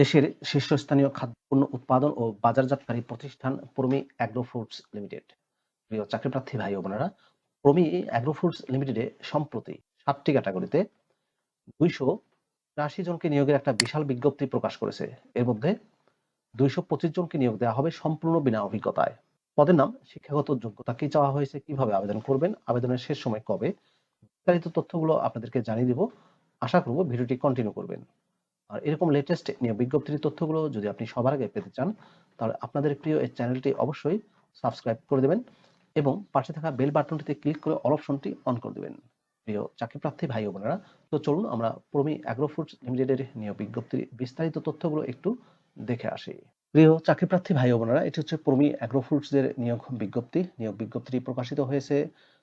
দেশের শীর্ষস্থানীয় খাদ্যপণ্য উৎপাদন ও বাজারজাতকারী প্রতিষ্ঠান প্রমি অ্যাগ্রো ফুডস লিমিটেড। প্রিয় চাকরিপ্রার্থী ভাই ও বোনেরা, প্রমি অ্যাগ্রো ফুডস লিমিটেডে সম্প্রতি সাতটি ক্যাটাগরিতে দুইশো আশি জনকে নিয়োগের একটা বিশাল বিজ্ঞপ্তি প্রকাশ করেছে। এর মধ্যে দুইশো পঁচিশ জনকে নিয়োগ দেওয়া হবে সম্পূর্ণ বিনা অভিজ্ঞতায়। পদের নাম, শিক্ষাগত যোগ্যতা কি চাওয়া হয়েছে, কীভাবে আবেদন করবেন, আবেদনের শেষ সময় কবে, বিস্তারিত তথ্যগুলো আপনাদেরকে জানিয়ে দিব। আশা করব ভিডিওটি কন্টিনিউ করবেন। আর এরকম লেটেস্ট নিয়োগ বিজ্ঞপ্তির তথ্যগুলো যদি আপনি সবার আগে পেতে চান, তাহলে আপনাদের প্রিয় এই চ্যানেলটি অবশ্যই সাবস্ক্রাইব করে দেবেন এবং পাশে থাকা বেল বাটনটিতে ক্লিক করে অল অপশনটি অন করে দেবেন। প্রিয় চাকরিপ্রার্থী ভাই ও বোনেরা, তো চলুন আমরা প্রমি অ্যাগ্রো ফুডস লিমিটেডের নিয়োগ বিজ্ঞপ্তির বিস্তারিত তথ্যগুলো একটু দেখে আসি। প্রিয় চাকরি প্রার্থী ভাই ও বোনেরা, এটি হচ্ছে প্রমি অ্যাগ্রো ফুডসের নিয়োগ বিজ্ঞপ্তি। নিয়োগ বিজ্ঞপ্তিটি প্রকাশিত হয়েছে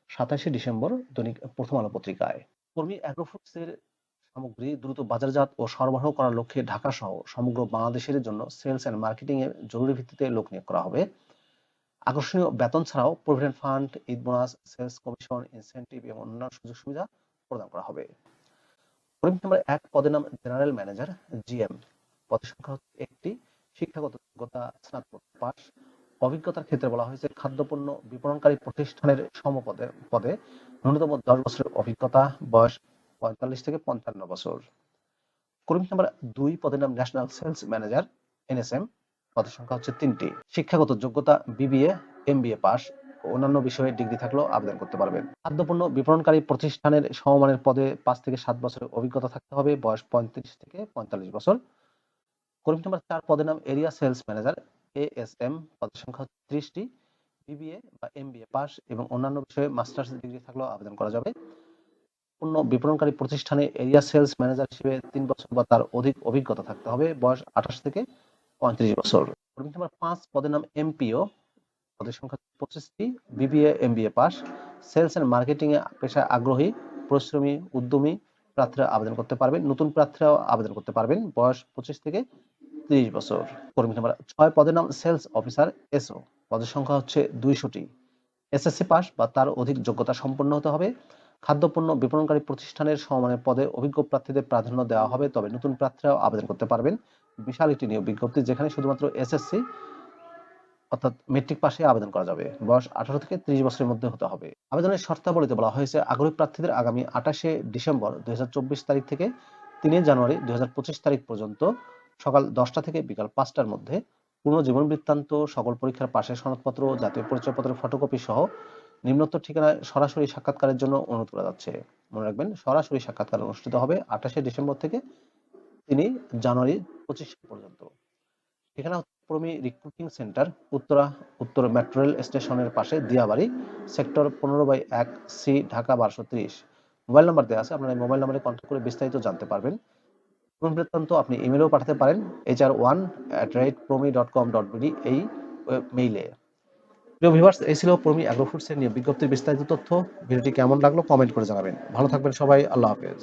সাতাশে ডিসেম্বর দৈনিক প্রথম আলো পত্রিকায়। কর্মী অ্যাগ্রো ফুডসের সামগ্রী দ্রুত বাজারজাত ও সরবরাহ করার লক্ষ্যে ঢাকা সহ সমগ্র বাংলাদেশের জন্য সেলস অ্যান্ড মার্কেটিং এর জরুরি ভিত্তিতে লোক নিয়োগ করা হবে। আকর্ষণীয় বেতন ছাড়াও provident fund Eid bonus sales commission incentive এবং অন্যান্য সুযোগ সুবিধা প্রদান করা হবে। কর্মী নাম্বার এক পদের নাম জেনারেল ম্যানেজার জিএম পদের সংখ্যা হচ্ছে একটি। শিক্ষাগত যোগ্যতা স্নাতক পাস অভিজ্ঞতার ক্ষেত্রে বলা হয়েছে খাদ্যপণ্য বিপণনকারী প্রতিষ্ঠানের সমপদে পদে ন্যূনতম দশ বছরের অভিজ্ঞতা, বয়স পঁয়তাল্লিশ থেকে পঞ্চান্ন বছর। কর্মী নাম্বার দুই পদের নাম ন্যাশনাল সেলস ম্যানেজার এনএসএম পদের সংখ্যা হচ্ছে তিনটি। শিক্ষাগত যোগ্যতা বিবিএ এমবিএ পাস, অন্যান্য বিষয়ে ডিগ্রি থাকলেও আবেদন করতে পারবেন। খাদ্যপণ্য বিপণনকারী প্রতিষ্ঠানের সমমানের পদে পাঁচ থেকে সাত বছরের অভিজ্ঞতা থাকতে হবে, বয়স পঁয়ত্রিশ থেকে পঁয়তাল্লিশ বছর। কর্মী নাম্বার চার পদের নাম এরিয়া সেলস ম্যানেজার এএসএম পদের সংখ্যা হচ্ছে ত্রিশটি। বিবিএ বা এমবিএ পাস এবং অন্যান্য বিষয়ে মাস্টার্স ডিগ্রি থাকলেও আবেদন করা যাবে। পণ্য বিপণনকারী প্রতিষ্ঠানে এরিয়া সেলস ম্যানেজার হিসেবে তিন বছর বা তার অধিক অভিজ্ঞতা থাকতে হবে। বয়স আঠাশ থেকে পঁয়ত্রিশ বছর। কর্মী নাম্বার পাঁচ, পদের নাম এমপিও। পদের সংখ্যা পঁচিশটি। BBA, MBA pass. Sales and marketing এ পেশায় আগ্রহী, পরিশ্রমী, উদ্যমী প্রার্থীরা আবেদন করতে পারবেন। নতুন প্রার্থীরাও আবেদন করতে পারবেন। বয়স পঁচিশ থেকে তিরিশ বছর। কর্মী নাম্বার ছয়, পদের নাম সেলস অফিসার, এসও। পদের সংখ্যা হচ্ছে দুইশোটি। এসএসসি পাস বা তার অধিক যোগ্যতা সম্পন্ন হতে হবে। খাদ্যপণ্য বিপণনকারী প্রতিষ্ঠানের সমমানের পদে অভিজ্ঞ প্রার্থীদের প্রাধান্য দেওয়া হবে। তবে নতুন প্রার্থীরাও আবেদন করতে পারবেন। বিশাল একটি নিয়োগ বিজ্ঞপ্তি যেখানে শুধুমাত্র এসএসসি অর্থাৎ মেট্রিক পাশে আবেদন করা যাবে। বয়স আঠারো থেকে ত্রিশ বছরের মধ্যে হতে হবে। আবেদনের শর্তাবলীতে বলা হয়েছে, আগ্রহী প্রার্থীদের আগামী আঠাশে ডিসেম্বর দুই হাজার চব্বিশ তারিখ থেকে তিনে জানুয়ারি দুই হাজার পঁচিশ তারিখ পর্যন্ত সকাল দশটা থেকে বিকাল পাঁচটার মধ্যে পূর্ণ জীবন বৃত্তান্ত, সকল পরীক্ষার পাশের সনদপত্র, জাতীয় পরিচয়পত্রের ফটোকপি সহ নিম্নোক্ত ঠিকানায় সরাসরি সাক্ষাৎকারের জন্য অনুরোধ করা যাচ্ছে। মনে রাখবেন, সরাসরি সাক্ষাৎকার অনুষ্ঠিত হবে আঠাশে ডিসেম্বর থেকে তিনি জানুয়ারি পঁচিশ পর্যন্ত। ঠিকানা প্রমি রিক্রুটিং সেন্টার, উত্তরা, উত্তর মেট্রো রেল স্টেশনের পাশে দিয়াবাড়ি, সেক্টর পনেরো বাই এক সি, ঢাকা বারোশো ত্রিশ। মোবাইল নাম্বার দেওয়া আছে, আপনারা মোবাইল নাম্বারে কন্ট্যাক্ট করে বিস্তারিত জানতে পারবেন। পূর্ণ বৃত্তান্ত আপনি ইমেলও পাঠাতে পারেন H R one at rate Promi dot com dot BD এই মেইলে প্রিয় ভিভার্স এই ছিল প্রমি অ্যাগ্রোফুডসের নিয়ে বিজ্ঞপ্তির বিস্তারিত তথ্য। ভিডিওটি কেমন লাগল কমেন্ট করে জানাবেন। ভালো থাকবেন সবাই, আল্লাহ হাফেজ।